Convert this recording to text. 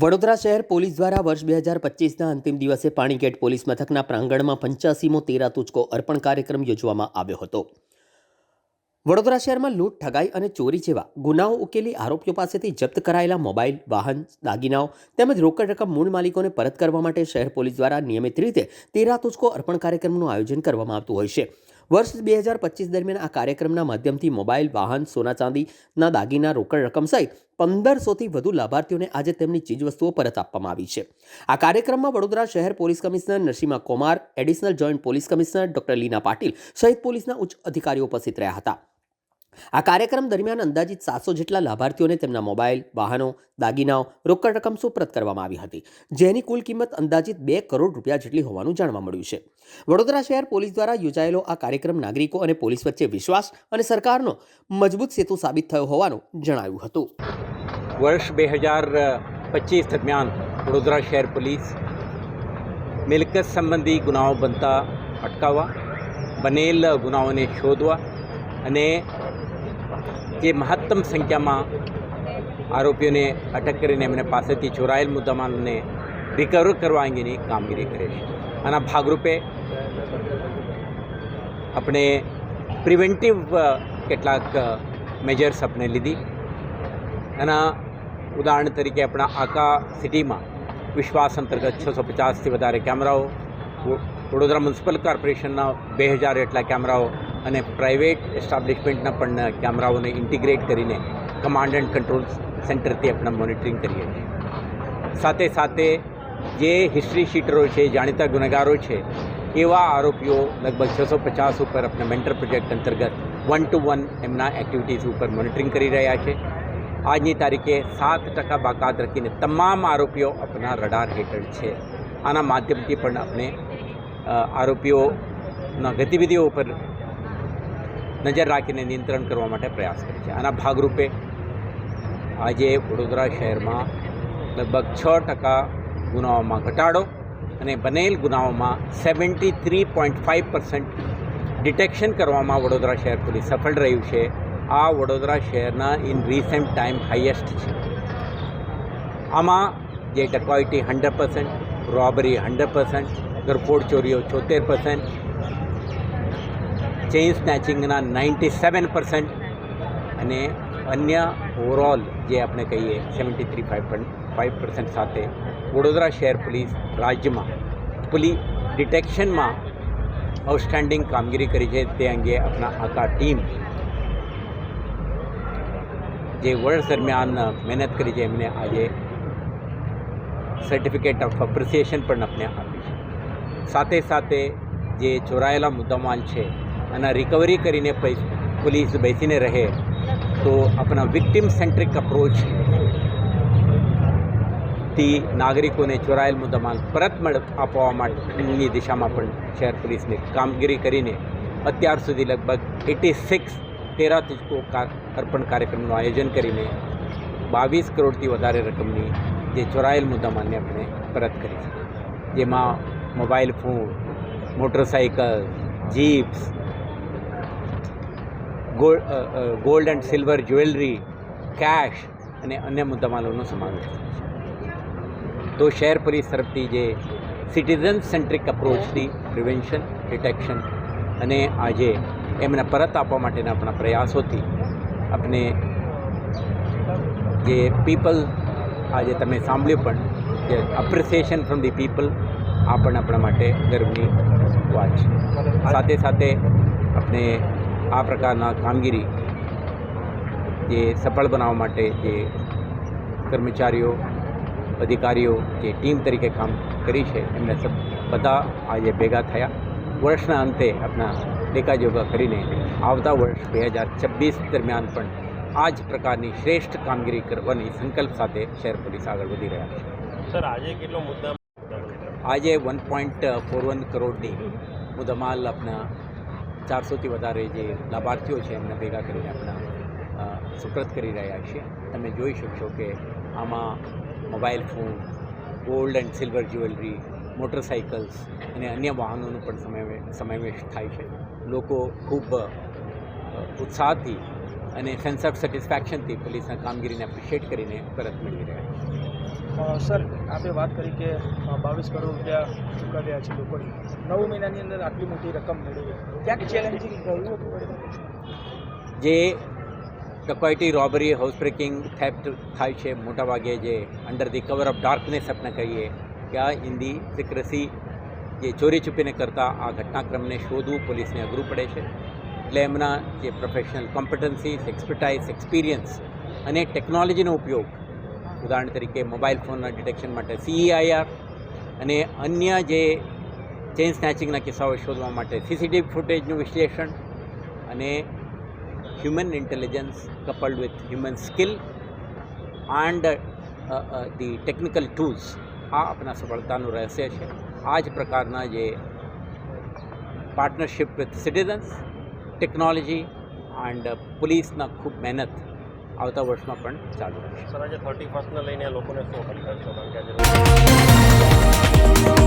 વડોદરા શહેર પોલીસ દ્વારા વર્ષ બે હજાર પચીસના અંતિમ દિવસે પાણીગેટ પોલીસ મથકના પ્રાંગણમાં પંચ્યાસીમો તેરા તુચકો અર્પણ કાર્યક્રમ યોજવામાં આવ્યો હતો. વડોદરા શહેરમાં લૂંટ, ઠગાઈ અને ચોરી જેવા ગુનાઓ ઉકેલી આરોપીઓ પાસેથી જપ્ત કરાયેલા મોબાઈલ, વાહન, દાગીનાઓ તેમજ રોકડ રકમ મૂળ માલિકોને પરત કરવા માટે શહેર પોલીસ દ્વારા નિયમિત રીતે તેરા તુચકો અર્પણ કાર્યક્રમનું આયોજન કરવામાં આવતું હોય છે. વર્ષ બે હજાર પચીસ દરમિયાન આ કાર્યક્રમના માધ્યમથી મોબાઈલ, વાહન, સોના ચાંદીના દાગીના, રોકડ રકમ સહિત પંદરસોથી વધુ લાભાર્થીઓને આજે તેમની ચીજવસ્તુઓ પરત આપવામાં આવી છે. આ કાર્યક્રમમાં વડોદરા શહેર police commissioner Narasimha Kumar, additional joint police commissioner doctor Leena Patil સહિત પોલીસના ઉચ્ચ અધિકારીઓ ઉપસ્થિત રહ્યા હતા. આ કાર્યક્રમ દરમિયાન અંદાજિત સાતસો જેટલા લાભાર્થીઓને તેમના મોબાઈલ, વાહનો, દાગીનાઓ, રોકડ રકમ સુપ્રત કરવામાં આવી હતી, જેની કુલ કિંમત અંદાજિત બે કરોડ રૂપિયા જેટલી હોવાનું જાણવા મળ્યું છે. વડોદરા શહેર પોલીસ દ્વારા યોજાયેલો આ કાર્યક્રમ નાગરિકો અને પોલીસ વચ્ચે વિશ્વાસ અને સરકારનો મજબૂત સેતુ સાબિત થયો હોવાનું જણાવ્યું હતું. વર્ષ બે હજાર પચીસ દરમિયાન વડોદરા શહેર પોલીસ મિલકત સંબંધી ગુનાઓ બનતા અટકાવવા, બનેલ ગુનાઓને શોધવા અને જે મહત્તમ સંખ્યામાં આરોપીઓને અટક કરીને એમને પાસેથી ચોરાયેલ મુદ્દામાલને રિકવર કરવા અંગેની કામગીરી કરે છે. આના ભાગરૂપે આપણે પ્રિવેન્ટિવ કેટલાક મેજર્સ આપણે લીધી. એના ઉદાહરણ તરીકે આપણા આકા સિટીમાં વિશ્વાસ અંતર્ગત છસો પચાસથી વધારે કેમેરાઓ, વડોદરા મ્યુનિસિપલ કોર્પોરેશનના બે હજાર એટલા કેમેરાઓ અને પ્રાઇવેટ એસ્ટાબ્લિશમેન્ટના પણ કેમેરાઓને ઇન્ટિગ્રેટ કરીને કમાન્ડ એન્ડ કંટ્રોલ સેન્ટરથી આપણે મોનિટરિંગ કરીએ છીએ. સાથે સાથે જે હિસ્ટ્રી શીટરો છે, જાણીતા ગુનેગારો છે, એવા આરોપીઓ લગભગ છસો પચાસ ઉપર આપણે મેન્ટર પ્રોજેક્ટ અંતર્ગત વન ટુ વન એમના એક્ટિવિટીઝ ઉપર મોનિટરિંગ કરી રહ્યા છે. આજની તારીખે સાત ટકા બાકાત રાખીને તમામ આરોપીઓ આપણા રડાર હેઠળ છે. આના માધ્યમથી પણ આપણે આરોપીઓના ગતિવિધિઓ ઉપર નજર રાખીને નિયંત્રણ કરવા માટે પ્રયાસ કરે છે. આના ભાગરૂપે આજે વડોદરા શહેરમાં લગભગ છ ટકા ગુનાઓમાં ઘટાડો અને બનેલ ગુનાઓમાં seventy three point five percent detection કરવામાં વડોદરા શહેર પોલીસ સફળ રહ્યું છે. આ વડોદરા શહેરના ઇન રિસેન્ટ ટાઈમ હાઈએસ્ટ છે. આમાં જે dacoity hundred percent, robbery hundred percent ગરફોડ ચોરીઓ છોતેર પર્સન્ટ ચેઇન સ્નેચિંગના નાઇન્ટી સેવન પર્સન્ટ અને અન્ય ઓવરઓલ જે આપણે કહીએ seventy three five five percent સાથે વડોદરા શહેર પોલીસ રાજ્યમાં પોલી ડિટેક્શનમાં આઉટસ્ટેન્ડિંગ કામગીરી કરી છે. તે અંગે આપણા આખા ટીમ જે વર્ષ દરમિયાન મહેનત કરી છે, એમને આજે સર્ટિફિકેટ ઓફ એપ્રિસિએશન પણ આપણે આપી છે. સાથે સાથે જે ચોરાયેલા મુદ્દામાલ છે એના રિકવરી કરીને પોલીસ બેસીને રહે તો આપણા વિક્ટિમ સેન્ટ્રિક અપ્રોચથી નાગરિકોને ચોરાયેલ મુદ્દામાલ પરત મળ, આપવા માટેની દિશામાં પણ શહેર પોલીસને કામગીરી કરીને અત્યાર સુધી લગભગ એટી સિક્સ તેરા તુચકો અર્પણ કાર્યક્રમનું આયોજન કરીને બાવીસ કરોડથી વધારે રકમની જે ચોરાયેલ મુદ્દામાલને આપણે પરત કરી છે. જેમાં mobile phone motorcycle jeeps gold and silver jewellery, cash અને અન્ય મુદ્દામાલોનો સમાવેશ થાય છે. તો શહેર પોલીસ જે સિટીઝન સેન્ટ્રિક અપ્રોચથી પ્રિવેન્શન, ડિટેક્શન અને આજે એમને પરત આપવા માટેના આપણા પ્રયાસોથી આપણે જે પીપલ આજે તમે સાંભળ્યું પણ, જે એપ્રિસિએશન ફ્રોમ ધી પીપલ આ પણ આપણા માટે ગર્વની વાત છે. સાથે સાથે આપણે આ પ્રકારના કામગીરી જે સફળ બનાવવા માટે જે કર્મચારીઓ અધિકારીઓ જે ટીમ તરીકે કામ કરી છે એમને બધા આજે ભેગા થયા. વર્ષના અંતે આપણા લેખાજોખા કરીને આવતા વર્ષ બે હજાર છવ્વીસ દરમિયાન પણ આ જ પ્રકારની શ્રેષ્ઠ કામગીરી કરવાની સંકલ્પ સાથે શહેર પોલીસ આગળ વધી રહ્યા છે. સર આજે કેટલો મુદ્દા આજે વન પોઈન્ટ ફોર વન કરોડની મુદ્દામાલ આપણા ચારસોથી વધારે જે લાભાર્થીઓ છે એમને ભેગા કરીને આપણા સુપ્રત કરી રહ્યા છીએ. તમે જોઈ શકશો કે આમાં mobile phone, gold and silver jewellery, motorcycles અને અન્ય વાહનોનો પણ સમાવેશ થાય છે. લોકો ખૂબ ઉત્સાહથી અને સેન્સ ઓફ સેટિસ્ફેક્શનથી પોલીસના કામગીરીને એપ્રિશિએટ કરીને પરત મેળવી રહ્યા છે. સર, આપે વાત કરી કે બાવીસ કરોડ રૂપિયા ચૂકવ્યા છે લોકોને નવ મહિનાની અંદર આટલી મોટી રકમ મેળવી. ક્યાંક ચેલેન્જિંગ રહ્યું હતું જે dacoity robbery house breaking theft થાય છે મોટાભાગે જે under the cover of darkness આપણે કહીએ કે આ હિન્દી સિક્રસી જે ચોરી છુપીને કરતા આ ઘટનાક્રમને શોધવું પોલીસને અઘરું પડે છે. એટલે એમના જે પ્રોફેશનલ કોમ્પિટન્સીસ એક્સપર્ટાઇઝ એક્સપિરિયન્સ અને ટેકનોલોજીનો ઉપયોગ ઉદાહરણ તરીકે મોબાઈલ ફોનના ડિટેક્શન માટે સીઈઆઈઆર અને અન્ય જે ચેઇન સ્નેચિંગના કિસ્સાઓ શોધવા માટે સીસીટીવી ફૂટેજનું વિશ્લેષણ અને coupled with human skill and uh, uh, the technical tools આ આપણા સફળતાનું રહસ્ય છે. આ જ પ્રકારના જે partnership with citizens technology and પોલીસના ખૂબ મહેનત આવતા વર્ષમાં પણ ચાલુ રહેશે. સર, આજે થર્ટી ફર્સ્ટને લઈને લોકોને શું કરશો? કારણ કે